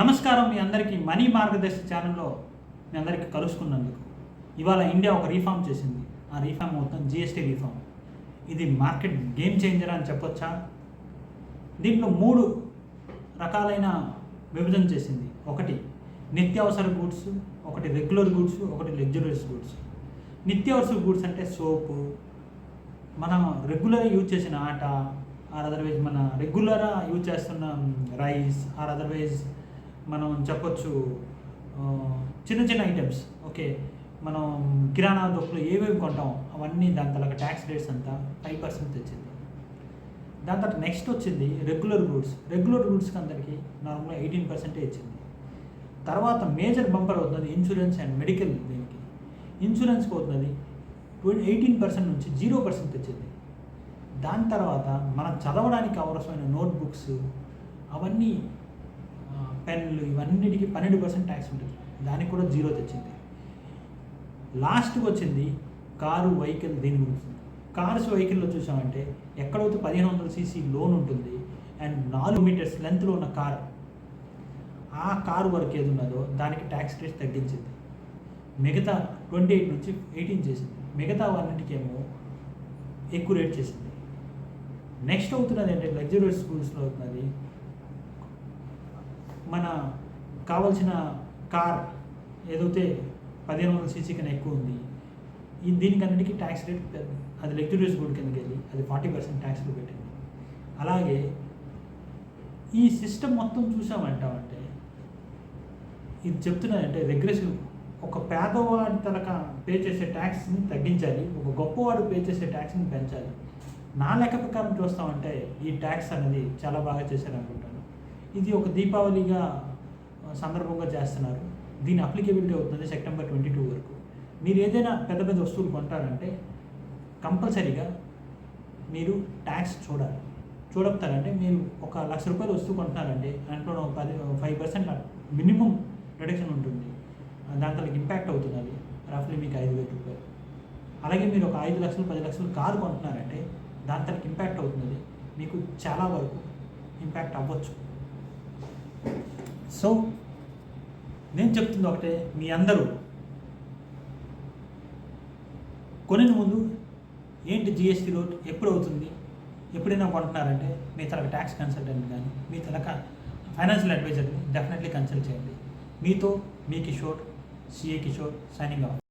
నమస్కారం మీ అందరికీ మనీ మార్గదర్శి ఛానల్లో మీ అందరికీ కలుసుకున్నందుకు. ఇవాళ ఇండియా ఒక రీఫామ్ చేసింది. ఆ రీఫామ్ మొత్తం జిఎస్టీ రీఫామ్ ఇది మార్కెట్ గేమ్ చేంజర్ అని చెప్పొచ్చా? దీంట్లో మూడు రకాలైన విభజన చేసింది. ఒకటి నిత్యావసర గూడ్స్ ఒకటి రెగ్యులర్ గూడ్స్ ఒకటి లగ్జరీస్ గూడ్స్. నిత్యావసర గూడ్స్ అంటే సోపు మనం రెగ్యులర్గా యూజ్ చేసిన ఆట ఆర్ అదర్వైజ్ మన రెగ్యులర్గా యూజ్ చేస్తున్న రైస్ ఆర్ అదర్వైజ్ మనం చెప్పొచ్చు చిన్న చిన్న ఐటమ్స్ ఓకే మనం కిరాణా దొక్కులు ఏవేవి కొంటాం అవన్నీ దాని తలక ట్యాక్స్ రేట్స్ అంతా ఫైవ్ పర్సెంట్ తెచ్చింది. దాని తర్వాత నెక్స్ట్ వచ్చింది రెగ్యులర్ గూడ్స్ రెగ్యులర్ గూడ్స్కి అందరికీ నార్మల్గా ఎయిటీన్ పర్సెంటే ఇచ్చింది. తర్వాత మేజర్ బంపర్ అవుతుంది ఇన్సూరెన్స్ అండ్ మెడికల్ దీనికి. ఇన్సూరెన్స్కి అవుతుంది ట్వంటీ ఎయిటీన్ పర్సెంట్ నుంచి జీరో పర్సెంట్ తెచ్చింది. దాని తర్వాత మనం చదవడానికి అవసరమైన నోట్బుక్స్ అవన్నీ పెన్లు ఇవన్నిటికీ పన్నెండు పర్సెంట్ ట్యాక్స్ ఉంటుంది. దానికి కూడా జీరో తెచ్చింది. లాస్ట్కి వచ్చింది కారు వెహికల్ దీని గురించి. కార్స్ వెహికల్లో చూసామంటే ఎక్కడైతే పదిహేను వందల సీసీ లోన్ ఉంటుంది అండ్ నాలుగు మీటర్స్ లెంత్లో ఉన్న కార్ ఆ కారు వరకు ఏది ఉన్నదో దానికి ట్యాక్స్ రేట్ తగ్గించింది. మిగతా ట్వంటీ ఎయిట్ నుంచి ఎయిటీన్ చేసింది. మిగతా అన్నిటికేమో ఎక్కువ రేట్ చేసింది. నెక్స్ట్ అవుతున్నది అంటే లగ్జరీస్ స్కూల్స్లో అవుతున్నది మన కావాల్సిన కార్ ఏదైతే పదిహేను వందల సీసీ కన్నా ఎక్కువ ఉంది ఈ దీనికన్నిటికీ ట్యాక్స్ రేట్ అది లగ్జరీస్ గుడ్ కిందకి వెళ్ళి అది ఫార్టీ పర్సెంట్ ట్యాక్స్లో పెట్టింది. అలాగే ఈ సిస్టమ్ మొత్తం చూసామంటామంటే ఇది చెప్తున్నానంటే రెగ్రెసివ్ ఒక పేదవాడి తనక పే చేసే ట్యాక్స్ని తగ్గించాలి ఒక గొప్పవాడు పే చేసే ట్యాక్స్ని పెంచాలి. నా లెక్క ప్రకారం చూస్తామంటే ఈ ట్యాక్స్ అనేది చాలా బాగా చేశారు అనుకుంటాను ఇది ఒక దీపావళిగా సందర్భంగా చేస్తున్నారు. దీని అప్లికేబిలిటీ అవుతుంది సెప్టెంబర్ ట్వంటీ టూ వరకు. మీరు ఏదైనా పెద్ద పెద్ద వస్తువులు కొంటారంటే కంపల్సరీగా మీరు ట్యాక్స్ చూడాలి. చూడపుతారంటే మీరు ఒక లక్ష రూపాయలు వస్తువు కొంటున్నారంటే దాంట్లో ఒక పది ఫైవ్ పర్సెంట్ మినిమం రిడక్షన్ ఉంటుంది. దాంట్లో ఇంపాక్ట్ అవుతుంది అది. రఫ్లీ మీకు ఐదు వేల రూపాయలు. అలాగే మీరు ఒక ఐదు లక్షలు పది లక్షలు కారు కొంటున్నారంటే దాంతో ఇంపాక్ట్ అవుతుంది మీకు చాలా వరకు ఇంపాక్ట్ అవ్వచ్చు. సో నేను చెప్తుంది ఒకటే మీ అందరూ. కొనిన ముందు ఏంటి జిఎస్టీ లోట్ ఎప్పుడు అవుతుంది? ఎప్పుడైనా కొంటున్నారంటే మీ తరగ ట్యాక్స్ కన్సల్టెంట్ కానీ మీ తరక ఫైనాన్షియల్ అడ్వైజర్ని డెఫినెట్లీ కన్సల్ట్ చేయండి. మీతో మీ Kishore CA Kishore signing off